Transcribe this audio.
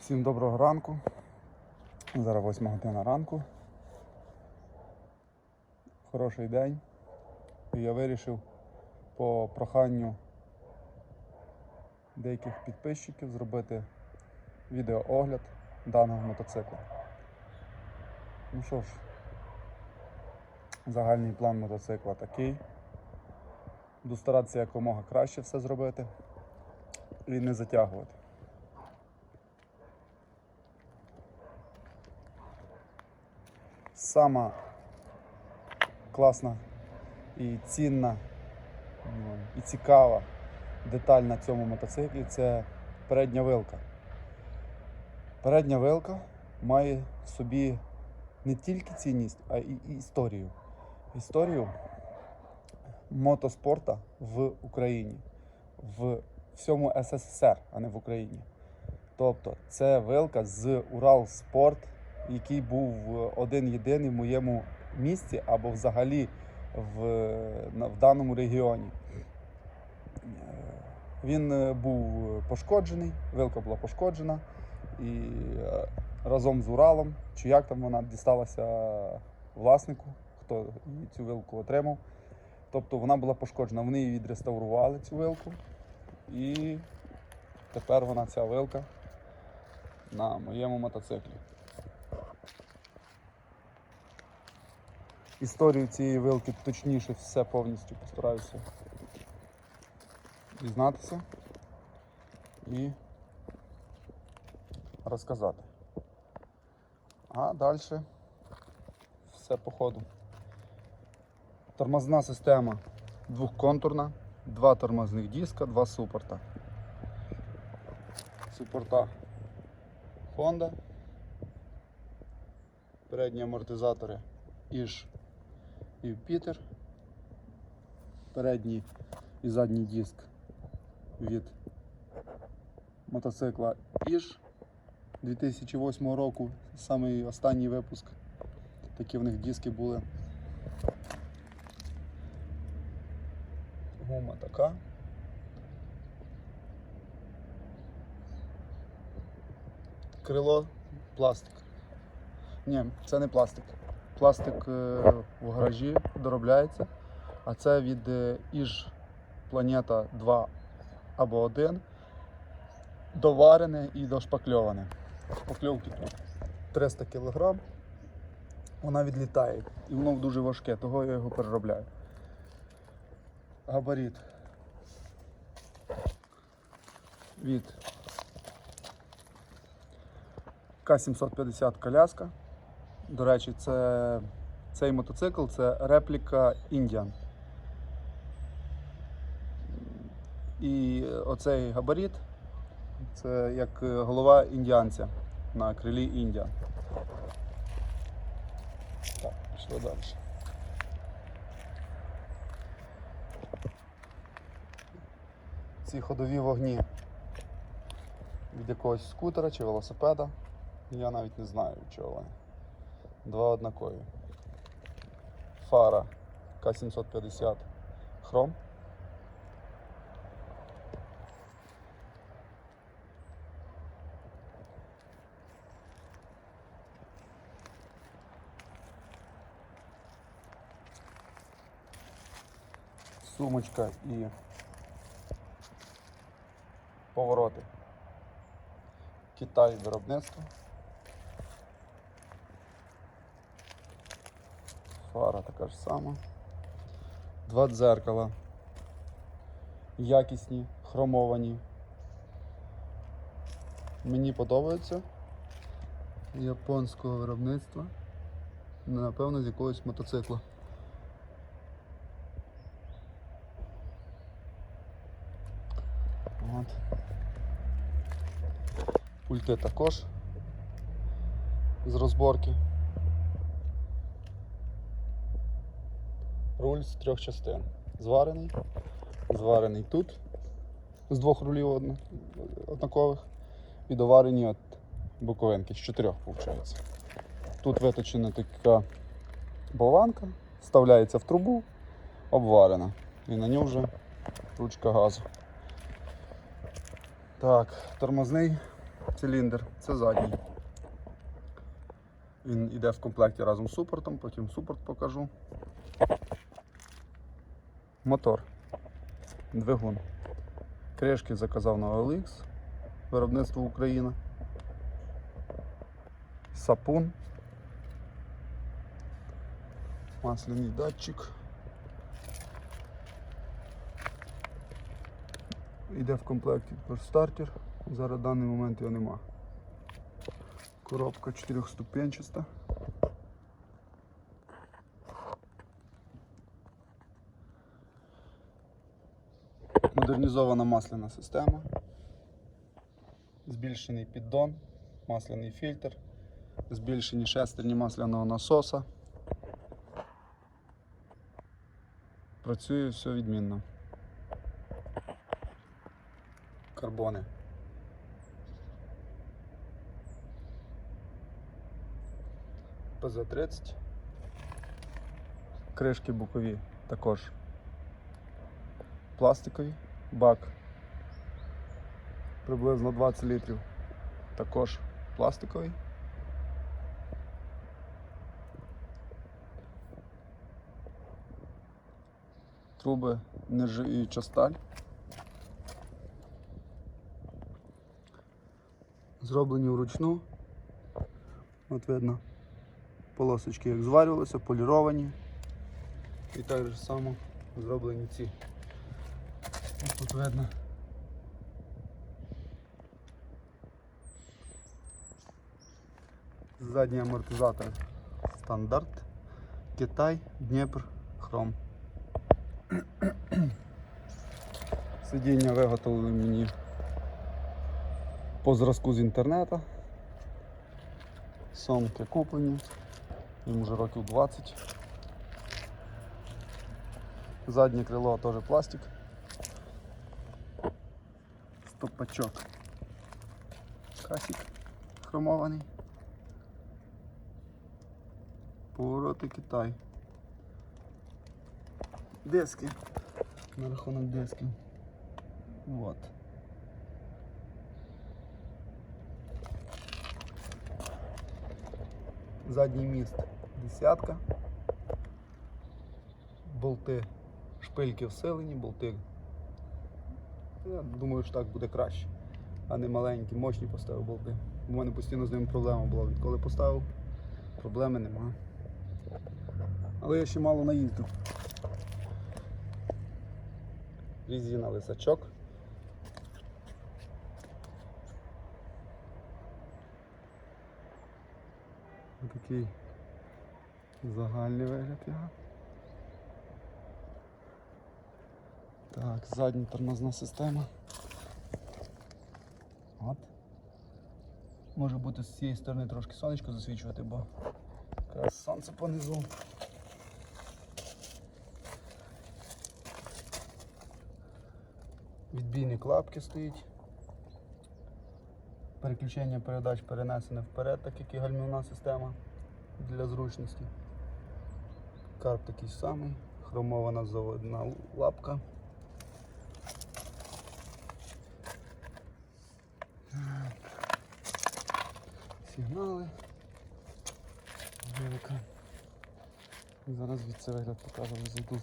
Всім доброго ранку. Зараз 8 година ранку. Хороший день. І я вирішив по проханню деяких підписчиків зробити відеоогляд даного мотоцикла. Ну що ж, загальний план мотоцикла такий. Буду старатися якомога краще все зробити і не затягувати. Сама класна і цінна і цікава деталь на цьому мотоциклі це передня вилка. Передня вилка має в собі не тільки цінність, а і історію. Історію мотоспорта в Україні, в всьому СССР, а не в Україні. Тобто це вилка з Уралспорт, який був один єдиний в моєму місті або взагалі в, в даному регіоні. Е, Він е, був пошкоджений, вилка була пошкоджена, і е, разом з Уралом, чи як там вона дісталася власнику, хто цю вилку отримав. Тобто вона була пошкоджена. Вони її відреставрували, цю вилку. І тепер вона ця вилка на моєму мотоциклі. Історію цієї вилки точніше все повністю постараюся дізнатися і розказати. А далі все по ходу. Тормозна система двохконтурна, два тормозних диска, два супорта. Супорта Honda. Передні амортизатори Іж Юпітер. Передній і задній диск від мотоцикла Іж 2008 року, самий останній випуск. Такі в них диски були. Гума така. Крило пластик. Ні, це не пластик. Пластик е, в гаражі доробляється, а це від е, Іж Планета 2 або 1. Доварене і дошпакльоване. Шпакльовки тут 300 кг. Вона відлітає і воно дуже важке, того я його переробляю. Габарит від К-750 коляска. До речі, це, цей мотоцикл це репліка Indian. І оцей габарит це як голова індіанця на крилі Індіан. Так, пішли далі. Ці ходові вогні від якогось скутера чи велосипеда. Я навіть не знаю чого вони. Два однакові. Фара К750 хром. Сумочка і повороти. Китай виробництво. Фара така ж сама. Два дзеркала. Якісні, хромовані. Мені подобаються. Японського виробництва. Напевно, з якогось мотоцикла. От. Пульти також з розборки. Руль з трьох частин. Зварений, зварений тут з двох рулів однакових і доварені от боковинки з чотирьох, виходить. Тут виточена така болванка, вставляється в трубу, обварена. І на ній вже ручка газу. Так, тормозний циліндр, це задній. Він йде в комплекті разом з супортом, потім супорт покажу. Мотор. Двигун. Кришки заказав на OLX, виробництво Україна. Сапун. Масляний датчик. Йде в комплекті стартер. Зараз в даний момент його нема. Коробка чотирьохступенчаста. Модернізована масляна система. Збільшений піддон, масляний фільтр, збільшені шестерні масляного насоса. Працює все відмінно. Карбони. ПЗ-30. Кришки бокові також пластикові. Бак приблизно 20 літрів. Також пластиковий. Труби нержавіюча сталь. Зроблені вручну. От видно полосочки як зварювалися, поліровані. І так же само зроблені ці. Ось Тут видно. Задній амортизатор стандарт. Китай, Дніпр, Хром. Сидіння виготовили мені по зразку з інтернету. Сумки куплені. Їм вже років 20. Заднє крило теж пластик. Стопачок. Касик хромований. Повороти Китай. Диски. На рахунок дисків. Вот. Задній міст десятка. Болти, шпильки всилені, болти. Я думаю, що так буде краще. А не маленькі, мощні поставив болти. У мене постійно з ними проблема була. Відколи поставив, проблеми нема. Але я ще мало наїздив. Резина лисачок. Такий загальний вигляд. Так, задня тормозна система. От. Може бути з цієї сторони трошки сонечко засвічувати, бо якраз сонце понизу. Відбійник лапки стоїть. Переключення передач перенесене вперед, так як і гальмівна система для зручності. Карп такий самий, хромована заводна лапка. Сигнали. Зараз від це вигляд покажу зайду.